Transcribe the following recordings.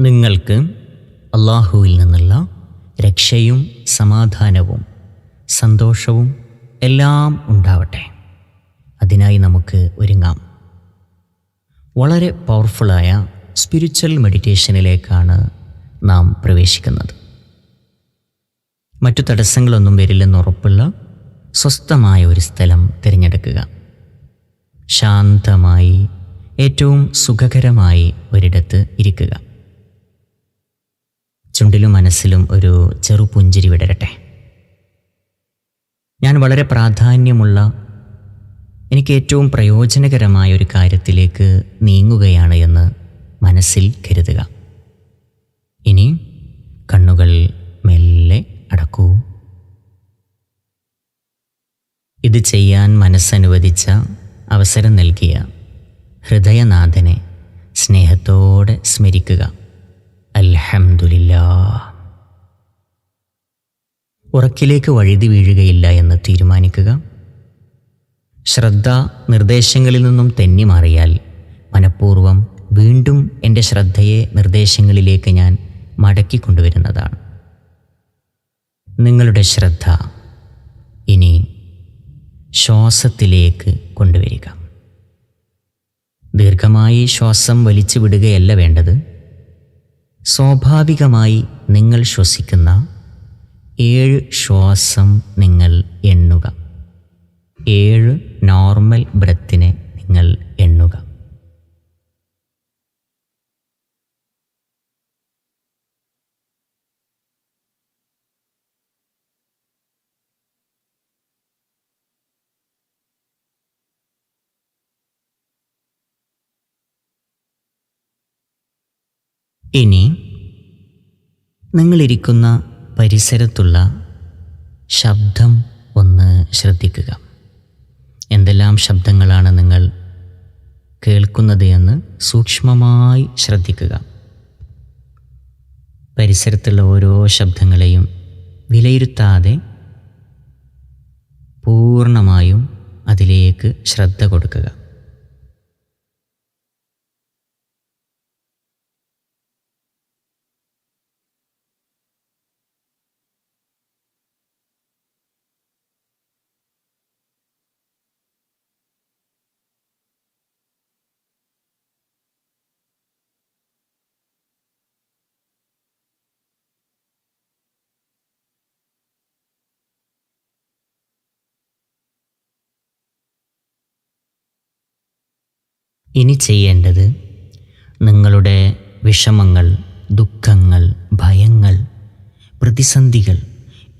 നിങ്ങൾക്ക് അള്ളാഹുവിൽ നിന്നുള്ള രക്ഷയും സമാധാനവും സന്തോഷവും എല്ലാം ഉണ്ടാവട്ടെ. അതിനായി നമുക്ക് ഒരുങ്ങാം. വളരെ പവർഫുള്ളായ സ്പിരിച്വൽ മെഡിറ്റേഷനിലേക്കാണ് നാം പ്രവേശിക്കുന്നത്. മറ്റു തടസ്സങ്ങളൊന്നും വരില്ലെന്ന് ഉറപ്പുള്ള സ്വസ്ഥമായ ഒരു സ്ഥലം തിരഞ്ഞെടുക്കുക. ശാന്തമായി ഏറ്റവും സുഖകരമായി ഒരിടത്ത് ഇരിക്കുക. ചുണ്ടിലും മനസ്സിലും ഒരു ചെറു പുഞ്ചിരി വിടരട്ടെ. ഞാൻ വളരെ പ്രാധാന്യമുള്ള എനിക്ക് ഏറ്റവും പ്രയോജനകരമായ ഒരു കാര്യത്തിലേക്ക് നീങ്ങുകയാണ് എന്ന് മനസ്സിൽ കരുതുക. ഇനി കണ്ണുകൾ മെല്ലെ അടക്കൂ. ഇത് ചെയ്യാൻ മനസ്സനുവദിച്ച അവസരം നൽകിയ ഹൃദയനാഥനെ സ്നേഹത്തോടെ സ്മരിക്കുക. അൽഹംദുലില്ലാ. ഉറക്കിലേക്ക് വഴുതി വീഴുകയില്ല എന്ന് തീരുമാനിക്കുക. ശ്രദ്ധ നിർദ്ദേശങ്ങളിൽ നിന്നും തെന്നി മാറിയാൽ മനഃപൂർവം വീണ്ടും എന്റെ ശ്രദ്ധയെ നിർദ്ദേശങ്ങളിലേക്ക് ഞാൻ മടക്കിക്കൊണ്ടുവരുന്നതാണ് നിങ്ങളുടെ ശ്രദ്ധ ഇനി ശ്വാസത്തിലേക്ക് കൊണ്ടുവരിക. ദീർഘമായി ശ്വാസം വലിച്ചു വിടുകയല്ല വേണ്ടത്. സ്വാഭാവികമായി നിങ്ങൾ ശ്വസിക്കുന്ന ഏഴ് ശ്വാസം നിങ്ങൾ എണ്ണുക. ഏഴ് നോർമൽ ബ്രത്തിനെ നിങ്ങൾ എണ്ണുക. ഇനി നിങ്ങളിരിക്കുന്ന പരിസരത്തുള്ള ശബ്ദം ഒന്ന് ശ്രദ്ധിക്കുക. എന്തെല്ലാം ശബ്ദങ്ങളാണ് നിങ്ങൾ കേൾക്കുന്നത് എന്ന് സൂക്ഷ്മമായി ശ്രദ്ധിക്കുക. പരിസരത്തുള്ള ഓരോ ശബ്ദങ്ങളെയും വിലയിരുത്താതെ പൂർണമായും അതിലേക്ക് ശ്രദ്ധ കൊടുക്കുക. ഇനി ചെയ്യേണ്ടത് നിങ്ങളുടെ വിഷമങ്ങൾ ദുഃഖങ്ങൾ ഭയങ്ങൾ പ്രതിസന്ധികൾ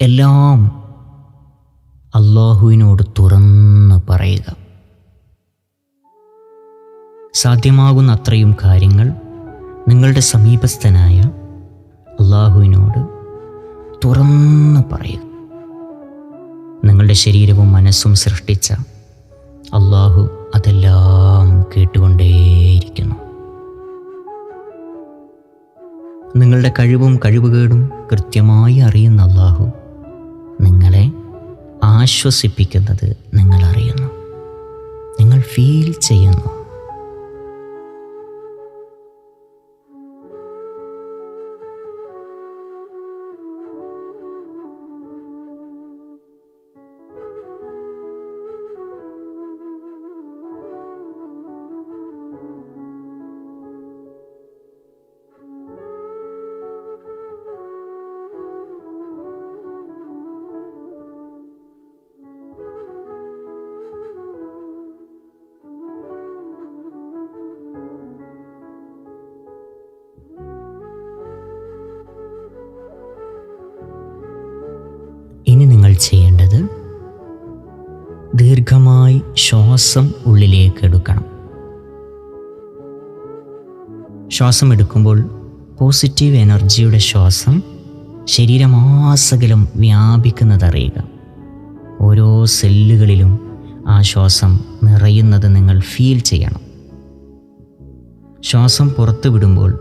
എല്ലാം അള്ളാഹുവിനോട് തുറന്ന് പറയുക. സാധ്യമാകുന്ന അത്രയും കാര്യങ്ങൾ നിങ്ങളുടെ സമീപസ്ഥനായ അള്ളാഹുവിനോട് തുറന്ന് പറയുക. നിങ്ങളുടെ ശരീരവും മനസ്സും സൃഷ്ടിച്ച അള്ളാഹു അതെല്ലാം കേട്ടുകൊണ്ടേയിരിക്കുന്നു. നിങ്ങളുടെ കഴിവും കഴിവുകേടും കൃത്യമായി അറിയുന്ന അള്ളാഹു നിങ്ങളെ ആശ്വസിപ്പിക്കുന്നത് നിങ്ങൾ അറിയുന്നു നിങ്ങൾ ഫീൽ ചെയ്യുന്നു. ചെയ്യേണ്ടത് ദീർഘമായി ശ്വാസം ഉള്ളിലേക്ക് എടുക്കണം. ശ്വാസം എടുക്കുമ്പോൾ പോസിറ്റീവ് എനർജിയുടെ ശ്വാസം ശരീരമാസകലം വ്യാപിക്കുന്നതറിയുക ഓരോ സെല്ലുകളിലും ആ ശ്വാസം നിറയുന്നത് നിങ്ങൾ ഫീൽ ചെയ്യണം. ശ്വാസം പുറത്തു വിടുമ്പോൾ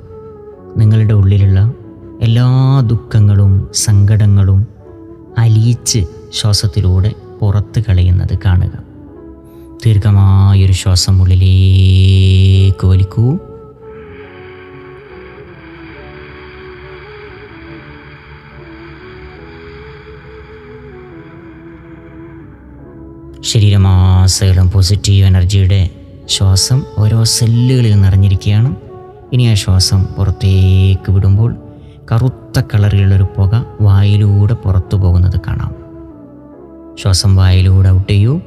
നിങ്ങളുടെ ഉള്ളിലുള്ള എല്ലാ ദുഃഖങ്ങളും സങ്കടങ്ങളും അലിയിച്ച് ശ്വാസത്തിലൂടെ പുറത്ത് കളയുന്നത് കാണുക. ദീർഘമായൊരു ശ്വാസം ഉള്ളിലേക്ക് വലിക്കൂ ശരീരമാസകളും പോസിറ്റീവ് എനർജിയുടെ ശ്വാസം ഓരോ സെല്ലുകളിൽ നിറഞ്ഞിരിക്കുകയാണ്. ഇനി ആ ശ്വാസം പുറത്തേക്ക് വിടുമ്പോൾ കറുത്ത കളറിലുള്ളൊരു പുക വായിലൂടെ പുറത്തു പോകുന്നത് കാണാം. ശ്വാസം വായിലൂടെ ഔട്ട് ചെയ്യൂ.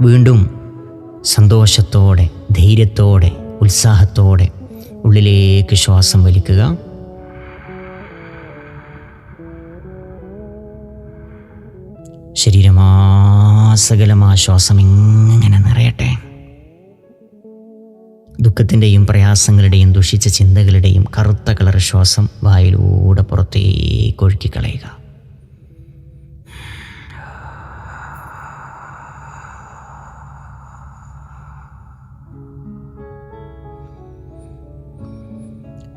വീണ്ടും സന്തോഷത്തോടെ ധൈര്യത്തോടെ ഉത്സാഹത്തോടെ ഉള്ളിലേക്ക് ശ്വാസം വലിക്കുക. ശരീരമാസകലം ആശ്വാസം ശ്വാസം ഇങ്ങനെ നിറയട്ടെ. ദുഃഖത്തിന്റെയും പ്രയാസങ്ങളുടെയും ദുഷിച്ച ചിന്തകളുടെയും കറുത്ത കളർ ശ്വാസം വായിലൂടെ പുറത്തേക്ക് ഒഴുക്കി കളയുക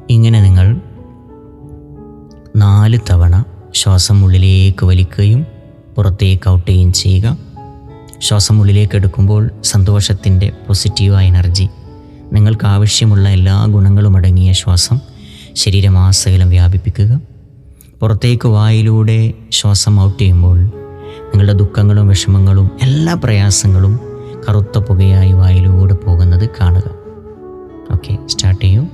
ഇങ്ങനെ നിങ്ങൾ നാല് തവണ ശ്വാസം ഉള്ളിലേക്ക് വലിക്കുകയും പുറത്തേക്ക് ഔട്ട് ചെയ്യുകയും ചെയ്യുക. ശ്വാസം ഉള്ളിലേക്ക് എടുക്കുമ്പോൾ സന്തോഷത്തിന്റെ പോസിറ്റീവായ എനർജി നിങ്ങൾക്ക് ആവശ്യമുള്ള എല്ലാ ഗുണങ്ങളും അടങ്ങിയ ശ്വാസം ശരീരമാസകലം വ്യാപിപ്പിക്കുക. പുറത്തേക്ക് വായിലൂടെ ശ്വാസം ഔട്ട് ചെയ്യുമ്പോൾ നിങ്ങളുടെ ദുഃഖങ്ങളും വിഷമങ്ങളും എല്ലാ പ്രയാസങ്ങളും കറുത്ത പുകയായി വായിലൂടെ പോകുന്നത് കാണുക. ഓക്കെ സ്റ്റാർട്ട് ചെയ്യൂ.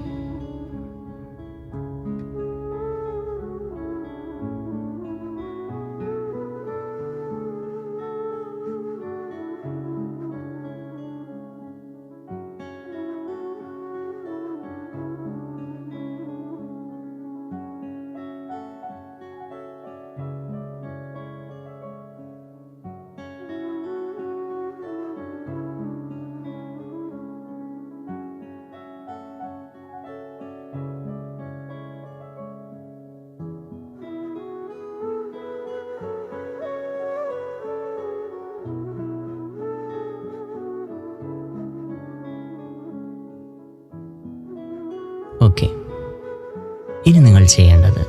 ഇനി നിങ്ങൾ ചെയ്യേണ്ടത്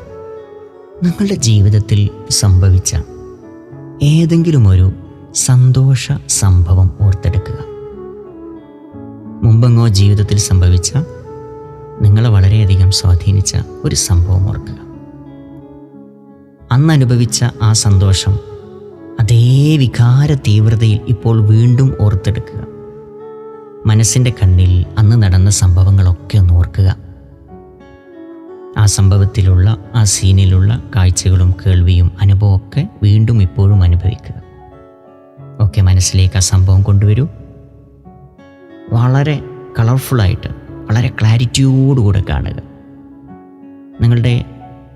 നിങ്ങളുടെ ജീവിതത്തിൽ സംഭവിച്ച ഏതെങ്കിലും ഒരു സന്തോഷ സംഭവം ഓർത്തെടുക്കുക. മുമ്പെങ്ങോ ജീവിതത്തിൽ സംഭവിച്ച നിങ്ങളെ വളരെയധികം സ്വാധീനിച്ച ഒരു സംഭവം ഓർക്കുക. അന്ന് അനുഭവിച്ച ആ സന്തോഷം അതേ വികാര തീവ്രതയിൽ ഇപ്പോൾ വീണ്ടും ഓർത്തെടുക്കുക. മനസ്സിന്റെ കണ്ണിൽ അന്ന് നടന്ന സംഭവങ്ങളൊക്കെ ഒന്ന് ഓർക്കുക. ആ സംഭവത്തിലുള്ള ആ സീനിലുള്ള കാഴ്ചകളും കേൾവിയും അനുഭവമൊക്കെ വീണ്ടും ഇപ്പോഴും അനുഭവിക്കുക. ഓക്കെ മനസ്സിലേക്ക് ആ സംഭവം കൊണ്ടുവരൂ. വളരെ കളർഫുള്ളായിട്ട് വളരെ ക്ലാരിറ്റിയോടുകൂടെ കാണുക. നിങ്ങളുടെ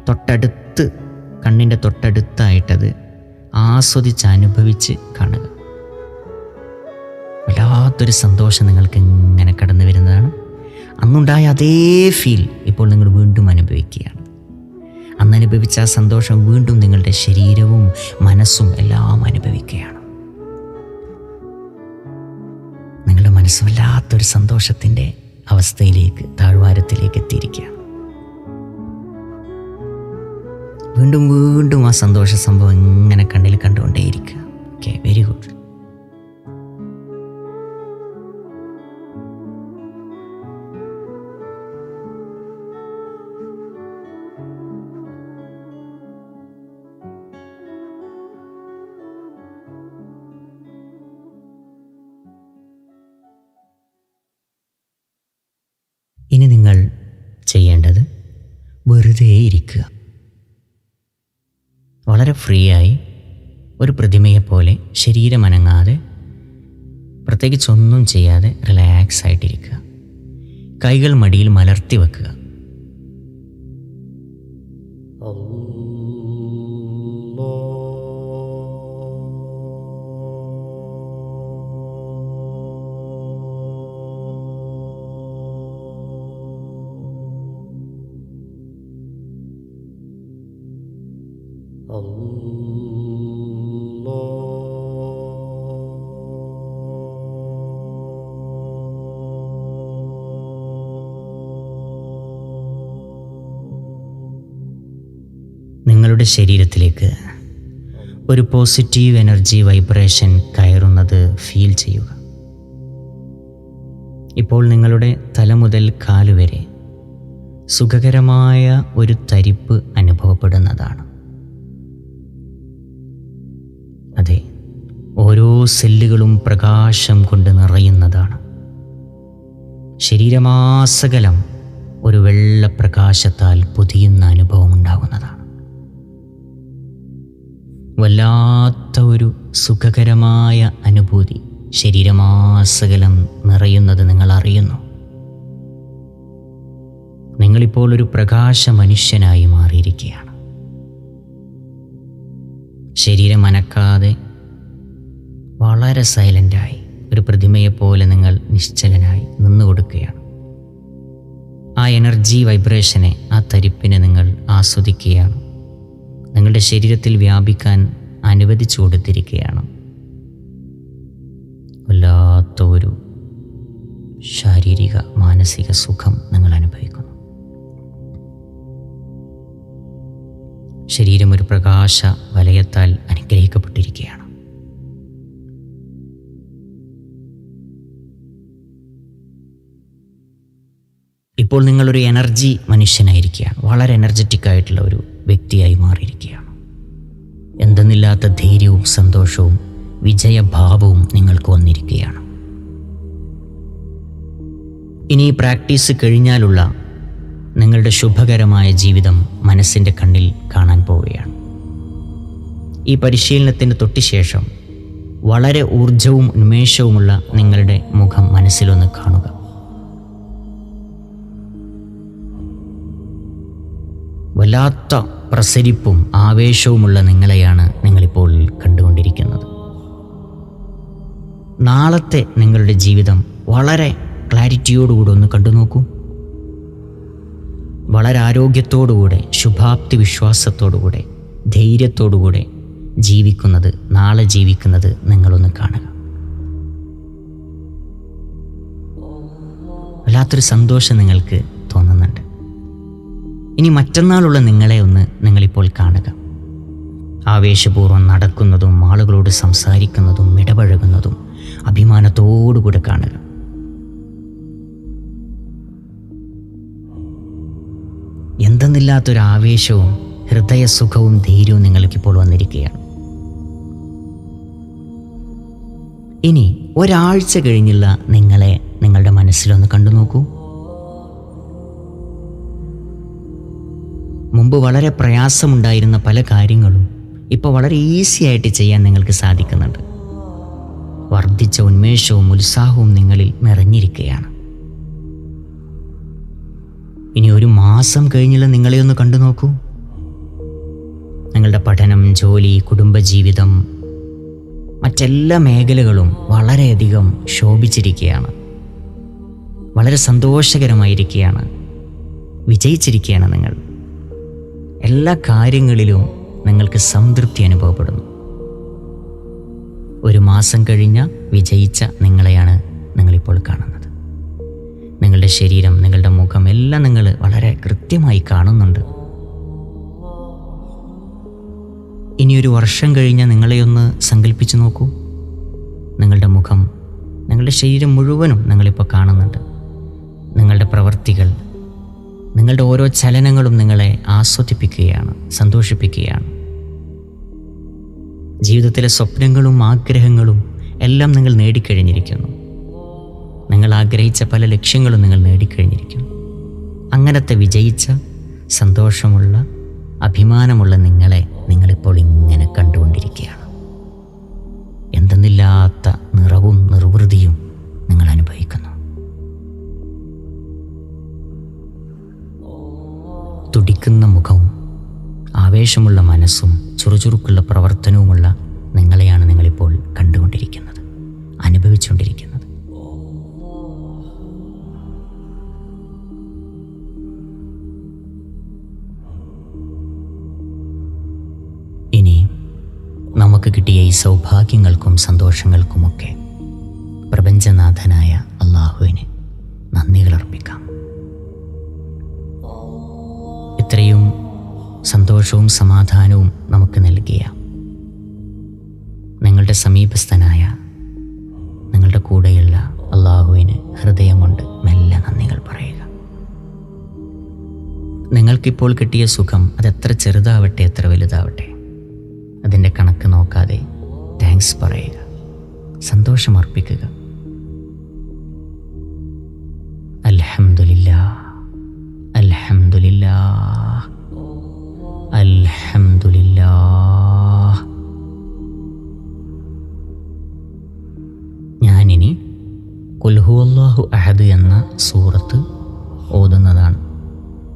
തൊട്ടടുത്ത് കണ്ണിന്റെ തൊട്ടടുത്തായിട്ടത് ആസ്വദിച്ച് അനുഭവിച്ച് കാണുക. വല്ലാത്തൊരു സന്തോഷം നിങ്ങൾക്ക് ഇങ്ങനെ കടന്നു വരുന്നതാണ്. അന്നുണ്ടായ അതേ ഫീൽ ഇപ്പോൾ നിങ്ങൾ വീണ്ടും അനുഭവിക്കുകയാണ്. അന്ന് അനുഭവിച്ച ആ സന്തോഷം വീണ്ടും നിങ്ങളുടെ ശരീരവും മനസ്സും എല്ലാം അനുഭവിക്കുകയാണ്. നിങ്ങളുടെ മനസ്സ് വല്ലാത്തൊരു സന്തോഷത്തിന്റെ അവസ്ഥയിലേക്ക് താഴ്വാരത്തിലേക്ക് എത്തിയിരിക്കുകയാണ്. വീണ്ടും വീണ്ടും ആ സന്തോഷ സംഭവം ഇങ്ങനെ കണ്ണിൽ കണ്ടുകൊണ്ടേയിരിക്കുക. ഓക്കെ വെരി ഗുഡ് വെറുതെ ഇരിക്കുക. വളരെ ഫ്രീ ആയി ഒരു പ്രതിമയെപ്പോലെ ശരീരമനങ്ങാതെ പ്രത്യേകിച്ചൊന്നും ചെയ്യാതെ റിലാക്സ് ആയിട്ടിരിക്കുക കൈകൾ മടിയിൽ മലർത്തി വെക്കുക. നിങ്ങളുടെ ശരീരത്തിലേക്ക് ഒരു പോസിറ്റീവ് എനർജി വൈബ്രേഷൻ കയറുന്നത് ഫീൽ ചെയ്യുക. ഇപ്പോൾ നിങ്ങളുടെ തല മുതൽ കാലുവരെ സുഖകരമായ ഒരു തരിപ്പ് അനുഭവപ്പെടുന്നതാണ്. ഓരോ സെല്ലുകളും പ്രകാശം കൊണ്ട് നിറയുന്നതാണ്. ശരീരമാസകലം ഒരു വെള്ളപ്രകാശത്താൽ പൊതിയുന്ന അനുഭവം ഉണ്ടാകുന്നതാണ് വല്ലാത്ത ഒരു സുഖകരമായ അനുഭൂതി ശരീരമാസകലം നിറയുന്നത് നിങ്ങൾ അറിയുന്നു നിങ്ങളിപ്പോൾ ഒരു പ്രകാശ മനുഷ്യനായി മാറിയിരിക്കുകയാണ്. ശരീരം അനക്കാതെ വളരെ സൈലന്റായി ഒരു പ്രതിമയെപ്പോലെ നിങ്ങൾ നിശ്ചലനായി നിന്നു കൊടുക്കുകയാണ് ആ എനർജി വൈബ്രേഷനെ ആ തരിപ്പിനെ നിങ്ങൾ ആസ്വദിക്കുകയാണ്. നിങ്ങളുടെ ശരീരത്തിൽ വ്യാപിക്കാൻ അനുവദിച്ചു കൊടുത്തിരിക്കുകയാണ്. വല്ലാത്ത ഒരു ശാരീരിക മാനസിക സുഖം നിങ്ങൾ അനുഭവിക്കുന്നു. ശരീരം ഒരു പ്രകാശ വലയത്താൽ അനുഗ്രഹിക്കപ്പെട്ടിരിക്കുകയാണ്. ഇപ്പോൾ നിങ്ങളൊരു എനർജി മനുഷ്യനായിരിക്കുകയാണ്. വളരെ എനർജറ്റിക് ആയിട്ടുള്ള ഒരു വ്യക്തിയായി മാറിയിരിക്കുകയാണ്. എന്തെന്നില്ലാത്ത ധൈര്യവും സന്തോഷവും വിജയഭാവവും നിങ്ങൾക്ക് വന്നിരിക്കുകയാണ്. ഇനി ഈ പ്രാക്ടീസ് കഴിഞ്ഞാലുള്ള നിങ്ങളുടെ ശുഭകരമായ ജീവിതം മനസ്സിന്റെ കണ്ണിൽ കാണാൻ പോവുകയാണ്. ഈ പരിശീലനത്തിന് തൊട്ടുശേഷം വളരെ ഊർജവും ഉന്മേഷവുമുള്ള നിങ്ങളുടെ മുഖം മനസ്സിലൊന്ന് കാണുക. വല്ലാത്ത പ്രസരിപ്പും ആവേശവുമുള്ള നിങ്ങളെയാണ് നിങ്ങളിപ്പോൾ കണ്ടുകൊണ്ടിരിക്കുന്നത്. നാളത്തെ നിങ്ങളുടെ ജീവിതം വളരെ ക്ലാരിറ്റിയോടുകൂടെ ഒന്ന് കണ്ടു നോക്കൂ വളരെ ആരോഗ്യത്തോടുകൂടെ ശുഭാപ്തി വിശ്വാസത്തോടുകൂടെ ധൈര്യത്തോടുകൂടെ ജീവിക്കുന്നത് നാളെ ജീവിക്കുന്നത് നിങ്ങളൊന്ന് കാണുക. വല്ലാത്തൊരു സന്തോഷം നിങ്ങൾക്ക് ഇനി മറ്റന്നാളുള്ള നിങ്ങളെ ഒന്ന് നിങ്ങളിപ്പോൾ കാണുക. ആവേശപൂർവം നടക്കുന്നതും ആളുകളോട് സംസാരിക്കുന്നതും ഇടപഴകുന്നതും അഭിമാനത്തോടുകൂടെ കാണുക. എന്തെന്നില്ലാത്തൊരു ആവേശവും ഹൃദയസുഖവും ധൈര്യവും നിങ്ങൾക്കിപ്പോൾ വന്നിരിക്കുകയാണ്. ഇനി ഒരാഴ്ച കഴിഞ്ഞുള്ള നിങ്ങളെ നിങ്ങളുടെ മനസ്സിലൊന്ന് കണ്ടു നോക്കൂ മുമ്പ് വളരെ പ്രയാസമുണ്ടായിരുന്ന പല കാര്യങ്ങളും ഇപ്പോൾ വളരെ ഈസി ആയിട്ട് ചെയ്യാൻ നിങ്ങൾക്ക് സാധിക്കുന്നുണ്ട്. വർദ്ധിച്ച ഉന്മേഷവും ഉത്സാഹവും നിങ്ങളിൽ നിറഞ്ഞിരിക്കുകയാണ്. ഇനി ഒരു മാസം കഴിഞ്ഞുള്ള നിങ്ങളെ ഒന്ന് കണ്ടു നോക്കൂ. നിങ്ങളുടെ പഠനം ജോലി കുടുംബജീവിതം മറ്റെല്ലാ മേഖലകളും വളരെയധികം ശോഭിച്ചിരിക്കുകയാണ്. വളരെ സന്തോഷകരമായിരിക്കുകയാണ്. വിജയിച്ചിരിക്കുകയാണ് നിങ്ങൾ. എല്ലാ കാര്യങ്ങളിലും നിങ്ങൾക്ക് സംതൃപ്തി അനുഭവപ്പെടുന്നു. ഒരു മാസം കഴിഞ്ഞ വിജയിച്ച നിങ്ങളെയാണ് നിങ്ങളിപ്പോൾ കാണുന്നത്. നിങ്ങളുടെ ശരീരം നിങ്ങളുടെ മുഖം എല്ലാം നിങ്ങൾ വളരെ കൃത്യമായി കാണുന്നുണ്ട്. ഇനിയൊരു വർഷം കഴിഞ്ഞ നിങ്ങളെയൊന്ന് സങ്കല്പിച്ചു നോക്കൂ. നിങ്ങളുടെ മുഖം നിങ്ങളുടെ ശരീരം മുഴുവനും നിങ്ങളിപ്പോൾ കാണുന്നുണ്ട്. നിങ്ങളുടെ പ്രവർത്തികൾ നിങ്ങളുടെ ഓരോ ചലനങ്ങളും നിങ്ങളെ ആസ്വദിപ്പിക്കുകയാണ് സന്തോഷിപ്പിക്കുകയാണ്. ജീവിതത്തിലെ സ്വപ്നങ്ങളും ആഗ്രഹങ്ങളും എല്ലാം നിങ്ങൾ നേടിക്കഴിഞ്ഞിരിക്കുന്നു. നിങ്ങൾ ആഗ്രഹിച്ച പല ലക്ഷ്യങ്ങളും നിങ്ങൾ നേടിക്കഴിഞ്ഞിരിക്കുന്നു. അങ്ങനത്തെ വിജയിച്ച സന്തോഷമുള്ള അഭിമാനമുള്ള നിങ്ങളെ നിങ്ങളിപ്പോൾ ഇങ്ങനെ കണ്ടുകൊണ്ടിരിക്കുകയാണ്. എന്തെന്നില്ലാത്ത നിറവും നിർവൃതിയും നിങ്ങൾ അനുഭവിക്കുന്നു. തുടിക്കുന്ന മുഖവും ആവേശമുള്ള മനസ്സും ചുറുചുറുക്കുള്ള പ്രവർത്തനവുമുള്ള നിങ്ങളെയാണ് നിങ്ങളിപ്പോൾ കണ്ടുകൊണ്ടിരിക്കുന്നത് അനുഭവിച്ചുകൊണ്ടിരിക്കുന്നത്. ഇനി നമുക്ക് കിട്ടിയ ഈ സൗഭാഗ്യങ്ങൾക്കും സന്തോഷങ്ങൾക്കുമൊക്കെ പ്രപഞ്ചനാഥനായ അള്ളാഹുവിന് നന്ദികൾ അർപ്പിക്കാം. സന്തോഷവും സമാധാനവും നമുക്ക് നൽകിയ നിങ്ങളുടെ സമീപസ്ഥനായ നിങ്ങളുടെ കൂടെയുള്ള അള്ളാഹുവിന് ഹൃദയം കൊണ്ട് മെല്ലെ നന്ദികൾ പറയുക. നിങ്ങൾക്കിപ്പോൾ കിട്ടിയ സുഖം അതെത്ര ചെറുതാവട്ടെ എത്ര വലുതാവട്ടെ അതിന്റെ കണക്ക് നോക്കാതെ താങ്ക്സ് പറയുക. സന്തോഷം അർപ്പിക്കുക. അലഹമില്ല അൽഹംദുലില്ലാ അൽഹംദുലില്ലാ ഞാനിനി കുൽഹുവല്ലാഹു അഹദ് എന്ന സൂറത്ത് ഓതുന്നതാണ്.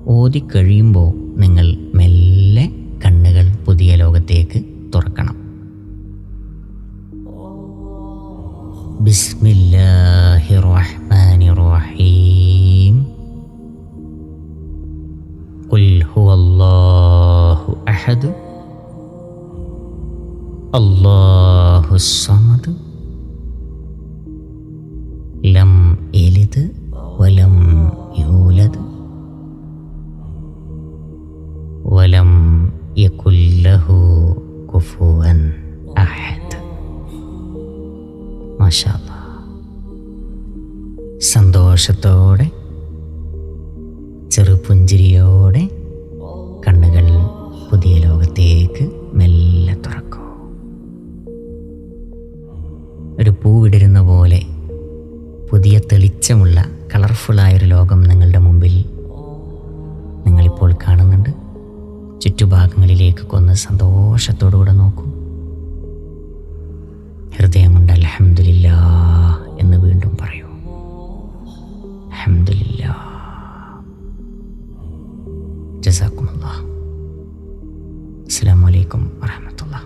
ഓതി കഴിയുമ്പോൾ നിങ്ങൾ മെല്ലെ കണ്ണുകൾ പുതിയ ലോകത്തേക്ക് തുറക്കണം. ബിസ്മില്ലാഹി റഹ്മാനി റഹീം. ഖുൽ ഹുവല്ലാഹു അഹദ്. അല്ലാഹു സമദ്. ലം യലിദ് വലം യൂലദ്. വലം യകുല്ലഹു ലഹു കുഫുവൻ അഹദ്. മാഷാ. സന്തോഷത്തോടെ പുതിയ തെളിച്ചമുള്ള കളർഫുള്ളായൊരു ലോകം നിങ്ങളുടെ മുമ്പിൽ നിങ്ങളിപ്പോൾ കാണുന്നുണ്ട്. ചുറ്റുഭാഗങ്ങളിലേക്ക് കൊന്ന് സന്തോഷത്തോടുകൂടെ നോക്കൂ. ഹൃദയം കൊണ്ട് അലഹമില്ല എന്ന് വീണ്ടും പറയൂ. അലഹമില്ല അസ്സാം വലൈക്കും വാഹമത്തുള്ള